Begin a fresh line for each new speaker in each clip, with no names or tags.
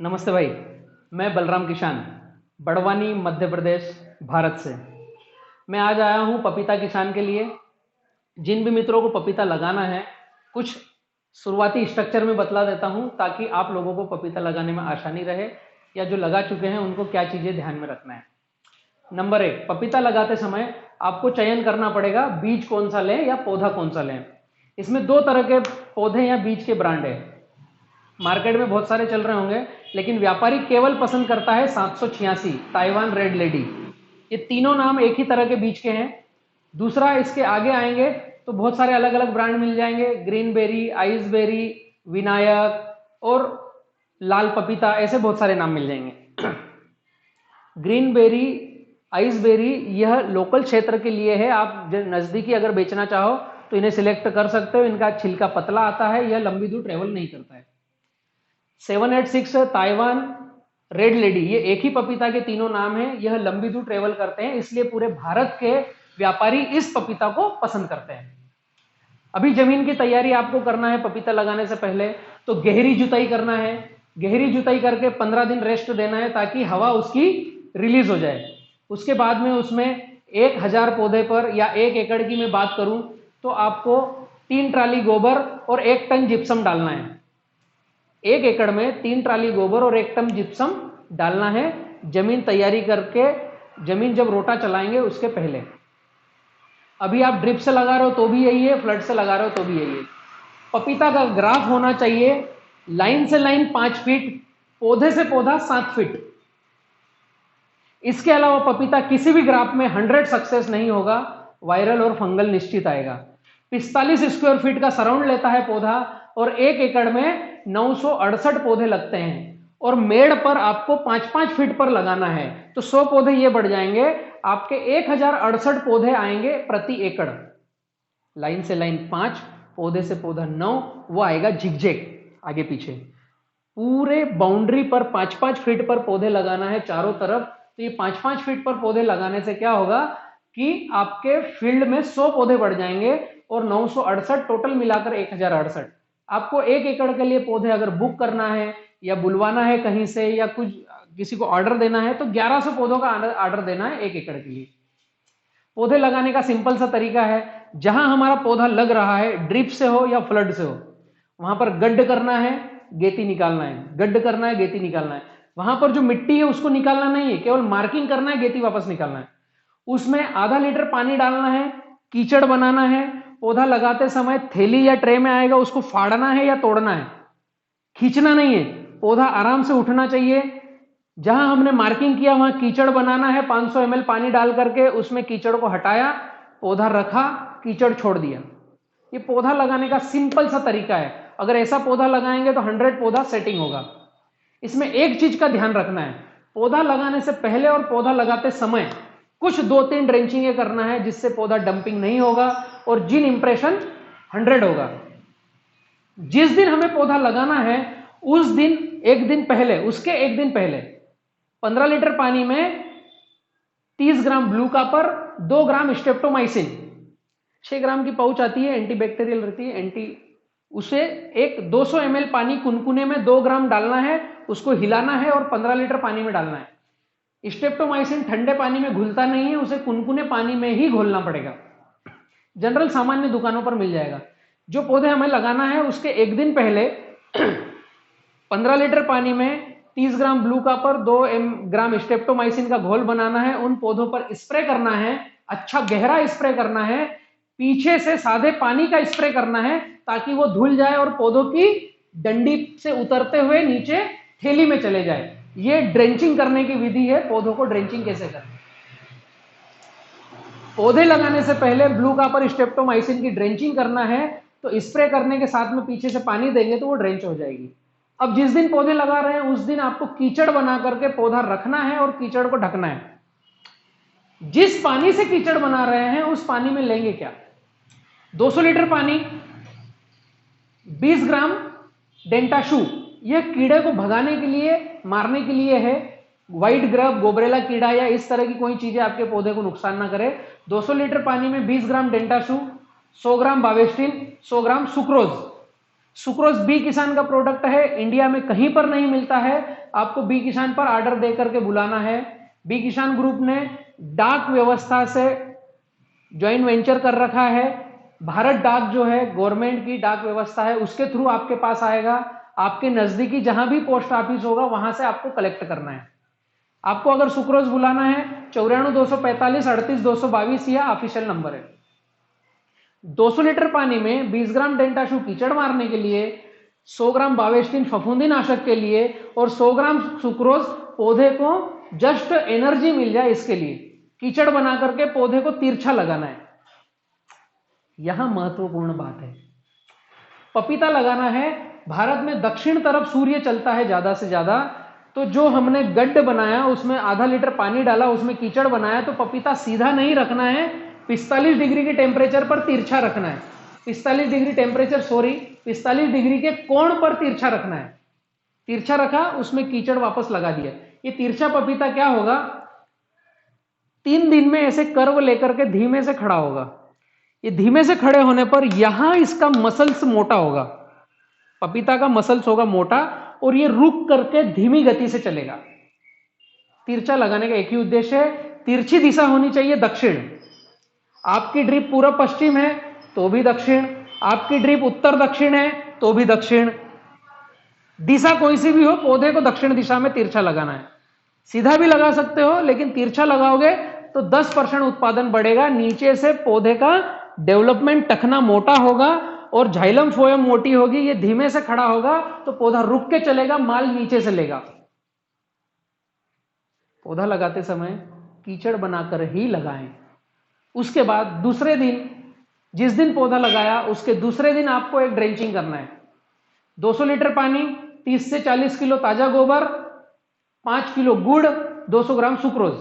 नमस्ते भाई, मैं बलराम किसान, बड़वानी, मध्य प्रदेश, भारत से। मैं आज आया हूँ पपीता किसान के लिए। जिन भी मित्रों को पपीता लगाना है, कुछ शुरुआती स्ट्रक्चर में बतला देता हूँ ताकि आप लोगों को पपीता लगाने में आसानी रहे या जो लगा चुके हैं, उनको क्या चीज़ें ध्यान में रखना है। नंबर एक, पपीता लगाते समय आपको चयन करना पड़ेगा, बीज कौन सा लें या पौधा कौन सा लें। इसमें दो तरह के पौधे या बीज के ब्रांड है। मार्केट में बहुत सारे चल रहे होंगे, लेकिन व्यापारी केवल पसंद करता है सात सौ छियासी, ताइवान रेड लेडी। ये तीनों नाम एक ही तरह के बीज के हैं। दूसरा, इसके आगे आएँगे तो बहुत सारे अलग अलग ब्रांड मिल जाएँगे green berry ice berry Vinayak और लाल पपीता, ऐसे बहुत सारे नाम मिल जाएँगे। ग्रीन बेरी आइस बेरी यह लोकल क्षेत्र के लिए है। आप नज़दीकी अगर बेचना चाहो तो इन्हें सिलेक्ट कर सकते हो। इनका छिलका पतला आता है, यह लंबी दूर ट्रेवल नहीं करता है। Seven eight six Taiwan, red lady, ये एक ही पपीता के तीनों नाम है, यह लंबी दूर ट्रेवल करते हैं, इसलिए पूरे भारत के व्यापारी इस पपीता को पसंद करते हैं। अभी ज़मीन की तैयारी आपको करना है पपीता लगाने से पहले तो गहरी जुताई करना है। गहरी जुताई करके पंद्रह दिन रेस्ट देना है, ताकि हवा उसकी रिलीज़ हो जाए। उसके बाद में उसमें एक हज़ार पौधे पर या एक एकड़ की मैं बात करूँ तो आपको तीन ट्राली गोबर और एक टन जिप्सम डालना है। एक एकड़ में तीन ट्राली गोबर और एक टन जिप्सम डालना है। ज़मीन तैयारी करके, ज़मीन जब रोटा चलाएँगे उसके पहले। अभी आप ड्रिप से लगा रहे हो तो भी यही है, फ्लड से लगा रहे हो तो भी यही है। पपीता का ग्राफ होना चाहिए, लाइन से लाइन पाँच फीट, पौधे से पौधा सात फीट। इसके अलावा पपीता किसी भी ग्राफ में हंड्रेड सक्सेस नहीं होगा, वायरल और फंगल निश्चित आएगा। पिस्तालीस स्क्वायर फीट का सराउंड लेता है पौधा और एक एकड़ में नौ सौ अड़सठ पौधे लगते हैं। और मेड़ पर आपको पाँच पाँच फीट पर लगाना है तो सौ पौधे ये बढ़ जाएँगे। आपके एक हज़ार अड़सठ पौधे आएँगे प्रति एकड़। लाइन से लाइन पाँच, पौधे से पौधा नौ, वो आएगा झिकझेक, आगे पीछे। पूरे बाउंड्री पर पाँच पाँच फीट पर पौधे लगाना है चारों तरफ़ तो ये पाँच पाँच फीट पर पौधे लगाने से क्या होगा कि आपके फ़ील्ड में सौ पौधे बढ़ जाएँगे और नौ सौ अड़सठ टोटल मिलाकर एक हज़ार अड़सठ। आपको एक एकड़ के लिए पौधे अगर बुक करना है या बुलवाना है कहीं से या कुछ, किसी को ऑर्डर देना है तो 1100 पौधों का ऑर्डर देना है एक एकड़ के लिए। पौधे लगाने का सिंपल सा तरीका है, जहाँ हमारा पौधा लग रहा है ड्रिप से हो या फ्लड से हो, वहाँ पर गड्ढ करना है, गेती निकालना है। गड्ढ करना है, गेती निकालना है। वहाँ पर जो मिट्टी है, उसको निकालना नहीं है, केवल मार्किंग करना है, गेती वापस निकालना है। उसमें आधा लीटर पानी डालना है, कीचड़ बनाना है पौधा लगाते समय थैली या ट्रे में आएगा, उसको फाड़ना है या तोड़ना है? खींचना नहीं है। पौधा आराम से उठना चाहिए। जहाँ हमने मार्किंग किया, वहाँ कीचड़ बनाना है। 500 ml पानी डाल करके उसमें कीचड़ को हटाया, पौधा रखा, कीचड़ छोड़ दिया। ये पौधा लगाने का सिंपल सा तरीका है। अगर ऐसा पौधा लगाएँगे तो 100 पौधा सेटिंग होगा। इसमें एक चीज़ का ध्यान रखना है। पौधा लगाने से पहले और पौधा लगाते समय कुछ दो तीन ड्रेंचिंग करना है, जिससे पौधा डंपिंग नहीं होगा। और जिन इंप्रेशन हंड्रेड होगा। जिस दिन हमें पौधा लगाना है, उस दिन, एक दिन पहले, उसके एक दिन पहले, पंद्रह लीटर पानी में तीस ग्राम ब्लू कापर दो ग्राम स्टेप्टोमाइसिन छह ग्राम की पाउच आती है एंटीबैक्टीरियल रहती है एंटी उसे एक 200 सौ पानी कुनकुने में दो ग्राम डालना है, उसको हिलाना है और 15 लीटर पानी में डालना है। स्टेप्टोमाइसिन ठंडे पानी में घुलता नहीं है, उसे कुनकुने पानी में ही घोलना पड़ेगा। जनरल सामान्य दुकानों पर मिल जाएगा। जो पौधे हमें लगाना है, उसके एक दिन पहले 15 लीटर पानी में 30 ग्राम ब्लू कापर, दो एम ग्राम स्टेप्टोमाइसिन का घोल बनाना है, उन पौधों पर स्प्रे करना है अच्छा गहरा स्प्रे करना है, पीछे से सादे पानी का स्प्रे करना है, ताकि वो धुल जाए और पौधों की डंडी से उतरते हुए नीचे थैली में चले जाए। ये ड्रेंचिंग करने की विधि है, पौधों को ड्रेंचिंग कैसे करना पौधे लगाने से पहले ब्लू कापर स्टेप्टोमाइसिन की ड्रेंचिंग करना है तो स्प्रे करने के साथ में पीछे से पानी देंगे तो वो ड्रेंच हो जाएगी। अब जिस दिन पौधे लगा रहे हैं, उस दिन आपको कीचड़ बना करके पौधा रखना है और कीचड़ को ढकना है। जिस पानी से कीचड़ बना रहे हैं, उस पानी में लेंगे क्या? 200 लीटर पानी 20 ग्राम डेंटाशू। यह कीड़े को भगाने के लिए, मारने के लिए है। व्हाइट ग्रब गोबरेला कीड़ा या इस तरह की कोई चीज़ें आपके पौधे को नुकसान ना करे। 200 लीटर पानी में 20 ग्राम डेंटाशू 100 ग्राम बावेस्टिन 100 ग्राम सुक्रोज। सुक्रोज बी किसान का प्रोडक्ट है, इंडिया में कहीं पर नहीं मिलता है। आपको बी किसान पर ऑर्डर दे करके बुलाना है। बी किसान ग्रुप ने डाक व्यवस्था से ज्वाइंट वेंचर कर रखा है। भारत डाक जो है गवर्नमेंट की डाक व्यवस्था है, उसके थ्रू आपके पास आएगा। आपके नजदीकी जहाँ भी पोस्ट ऑफ़िस होगा, वहाँ से आपको कलेक्ट करना है। आपको अगर सुक्रोज बुलाना है चौराणु दो सौ पैंतालीस, अड़तीस दो सौ बाईस, यह ऑफिशियल नंबर है। 200 लीटर पानी में 20 ग्राम डेंटाशू कीचड़ मारने के लिए 100 ग्राम बावेस्टिन फफूंदी नाशक के लिए और 100 ग्राम सुक्रोज पौधे को जस्ट एनर्जी मिल जाए इसके लिए। कीचड़ बना करके पौधे को तिरछा लगाना है। यह महत्वपूर्ण बात है। पपीता लगाना है। भारत में दक्षिण तरफ़ सूर्य चलता है ज़्यादा से ज़्यादा। तो जो हमने गड्ढ बनाया, उसमें आधा लीटर पानी डाला, उसमें कीचड़ बनाया तो पपीता सीधा नहीं रखना है। पिस्तालीस डिग्री के टेम्परेचर पर तिरछा रखना है। पिस्तालीस डिग्री टेम्परेचर सॉरी पिस्तालीस डिग्री के कोण पर तिरछा रखना है। तिरछा रखा, उसमें कीचड़ वापस लगा दिया। ये तिरछा पपीता क्या होगा? तीन दिन में ऐसे कर्व लेकर के धीमे से खड़ा होगा। ये धीमे से खड़े होने पर यहाँ इसका मसल्स मोटा होगा। पपीता का मसल्स होगा मोटा और ये रुक करके धीमी गति से चलेगा। तिरछा लगाने का एक ही उद्देश्य है, तिरछी दिशा होनी चाहिए दक्षिण। आपकी ड्रिप पूरा पश्चिम है तो भी दक्षिण। आपकी ड्रिप उत्तर दक्षिण है तो भी दक्षिण। दिशा कोई सी भी हो, पौधे को दक्षिण दिशा में तिरछा लगाना है। सीधा भी लगा सकते हो, लेकिन तिरछा लगाओगे तो 10 परसेंट उत्पादन बढ़ेगा। नीचे से पौधे का डेवलपमेंट टखना मोटा होगा और झाइलम फोयम मोटी होगी, ये धीमे से खड़ा होगा तो पौधा रुक के चलेगा, माल नीचे से लेगा। पौधा लगाते समय कीचड़ बनाकर ही लगाएँ। उसके बाद दूसरे दिन, जिस दिन पौधा लगाया, उसके दूसरे दिन आपको एक ड्रेंचिंग करना है। 200 लीटर पानी 30 से 40 किलो ताज़ा गोबर 5 किलो गुड़ 200 ग्राम सुक्रोज।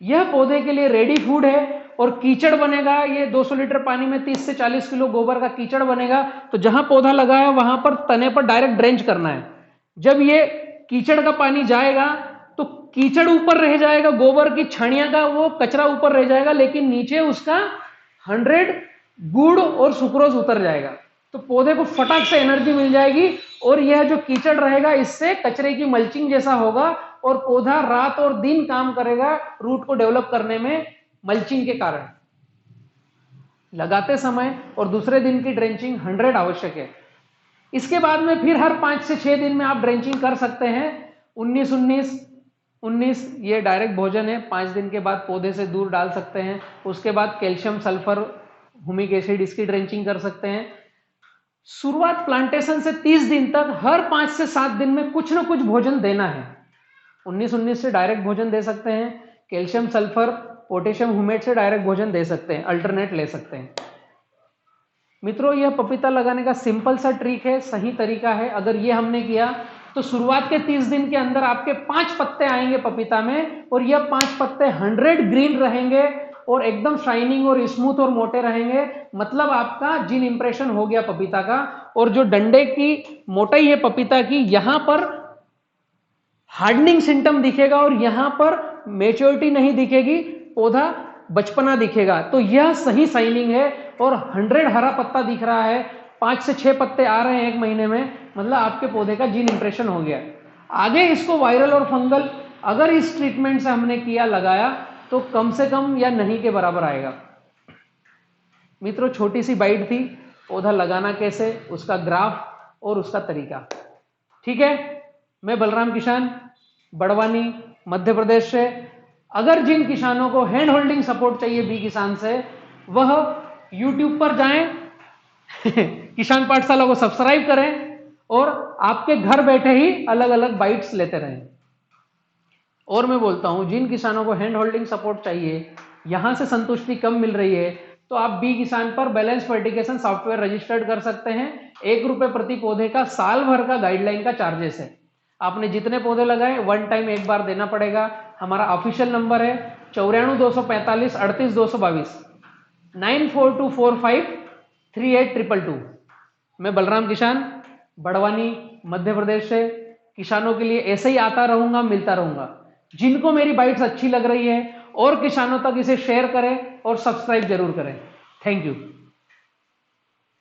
यह पौधे के लिए रेडी फ़ूड है और कीचड़ बनेगा, ये 200 लीटर पानी में 30 से 40 किलो गोबर का कीचड़ बनेगा तो जहाँ पौधा लगा है वहाँ पर तने पर डायरेक्ट ड्रेंच करना है। जब ये कीचड़ का पानी जाएगा तो कीचड़ ऊपर रह जाएगा, गोबर की छाणिया का वो कचरा ऊपर रह जाएगा, लेकिन नीचे उसका हंड्रेड गुड़ और सुक्रोज उतर जाएगा। तो पौधे को फटाक से एनर्जी मिल जाएगी और यह जो कीचड़ रहेगा, इससे कचरे की मल्चिंग जैसा होगा और पौधा रात और दिन काम करेगा रूट को डेवलप करने में। मल्चिंग के कारण। लगाते समय और दूसरे दिन की ड्रेंचिंग 100 आवश्यक है। इसके बाद में फिर हर पाँच से छह दिन में आप ड्रेंचिंग कर सकते हैं। 19 19 19 ये डायरेक्ट भोजन है। पाँच दिन के बाद पौधे से दूर डाल सकते हैं। उसके बाद कैल्शियम, सल्फ़र हुमिक एसिड इसकी ड्रेंचिंग कर सकते हैं। शुरुआत प्लांटेशन से 30 दिन तक हर पाँच से सात दिन में कुछ ना कुछ भोजन देना है। 19 19 से डायरेक्ट भोजन दे सकते हैं। कैल्शियम, सल्फ़र पोटेशियम हुमेट से डायरेक्ट भोजन दे सकते हैं अल्टरनेट ले सकते हैं। मित्रों, यह पपीता लगाने का सिंपल सा ट्रिक है, सही तरीका है। अगर ये हमने किया तो शुरुआत के 30 दिन के अंदर आपके पाँच पत्ते आएँगे पपीता में, और यह पाँच पत्ते 100 ग्रीन रहेंगे, और एकदम शाइनिंग और स्मूथ और मोटे रहेंगे। मतलब आपका जिन इंप्रेशन हो गया पपीता का, और जो डंडे की मोटाई है पपीता की, यहाँ पर हार्डनिंग सिम्टम दिखेगा, और यहाँ पर मेच्योरिटी नहीं दिखेगी। पौधा बचपना दिखेगा। तो यह सही साइनिंग है और 100 हरा पत्ता दिख रहा है। पाँच से छह पत्ते आ रहे हैं एक महीने में। मतलब आपके पौधे का जीन इंप्रेशन हो गया। आगे इसको वायरल और फंगल अगर इस ट्रीटमेंट से हमने किया, लगाया तो कम से कम या नहीं के बराबर आएगा। मित्रों, छोटी सी बाइट थी। पौधा लगाना कैसे? उसका ग्राफ और उसका तरीका। ठीक है? मैं बलराम किसान, बड़वानी, मध्य प्रदेश से। अगर जिन किसानों को हैंड होल्डिंग सपोर्ट चाहिए बी किसान से, वह यूट्यूब पर जाएँ, किसान पाठशाला को सब्सक्राइब करें और आपके घर बैठे ही अलग अलग बाइट्स लेते रहें। और मैं बोलता हूँ, जिन किसानों को हैंड होल्डिंग सपोर्ट चाहिए, यहाँ से संतुष्टि कम मिल रही है तो आप बी किसान पर बैलेंस फर्टिकेशन सॉफ्टवेयर रजिस्टर्ड कर सकते हैं। एक रुपए प्रति पौधे का साल भर का गाइडलाइन का चार्जेस है। आपने जितने पौधे लगाए वन टाइम एक बार देना पड़ेगा। हमारा ऑफिशियल नंबर है चौराणु दो सौ पैंतालीस, अड़तीस दो सौ बाईस। Nine four two four five three eight triple two. मैं बलराम किसान, बड़वानी, मध्य प्रदेश से। किसानों के लिए ऐसे ही आता रहूँगा, मिलता रहूँगा। जिनको मेरी बाइट्स अच्छी लग रही है और किसानों तक इसे शेयर करें और सब्सक्राइब ज़रूर करें। थैंक यू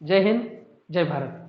जय हिंद, जय भारत।